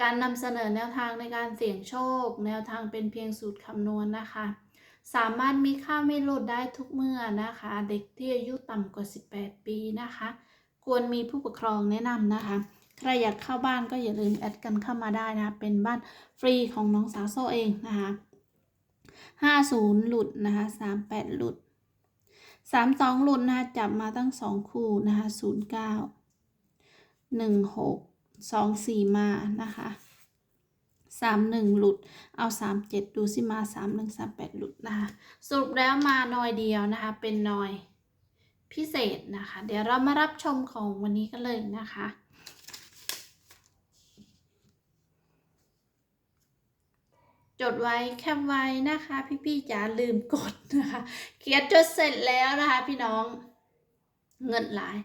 การนำเสนอแนวทางในการเสี่ยงโชค แนวทางเป็นเพียงสูตรคำนวณนะคะ สามารถมีค่าไม่ลดได้ทุกเมื่อนะคะ เด็กที่อายุต่ำกว่า 18 ปีนะคะ ควรมีผู้ปกครองแนะนำนะคะใครอยากเข้าบ้านก็อย่าลืมแอดกันเข้ามาได้นะะเป็นบ้านฟรีของน้องสาวโซเองนะคะ50หลุดนะคะ38หลุด32หลุดนะคะจับมาตั้ง2คู่นะคะ 09 16 24มานะคะ31หลุด เอา37ดูสิมา31 38หลุดนะคะ สรุปแล้วมาหน่อยเดียวนะคะ เป็นหน่อยพิเศษนะคะ เดี๋ยวเรามารับชมของวันนี้กันเลยนะคะ จดไว้แคปไว้นะคะ พี่ๆจ๋าลืมกดนะคะ เขียนจดเสร็จแล้วนะคะ พี่น้องเงินหลาย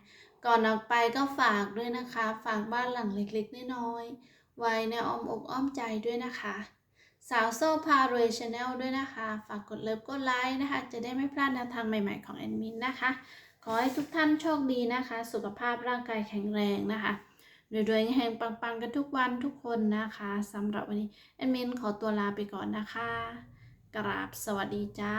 ก่อนออกไปก็ฝากด้วยนะคะ ฝากบ้านหลังเล็กๆน้อยๆไว้ในอ้อมอกอ้อมใจด้วยนะคะ สาวโซ่พารวยชาแนลด้วยนะคะ ฝากกดเลิฟกดไลค์นะคะ จะได้ไม่พลาดแนวทางใหม่ๆของแอดมินนะคะ ขอให้ทุกท่านโชคดีนะคะ สุขภาพร่างกายแข็งแรงนะคะรวยๆแห่งปังๆกันทุกวันทุกคนนะคะสำหรับวันนี้แอดมินขอตัวลาไปก่อนนะคะ กราบสวัสดีจ้า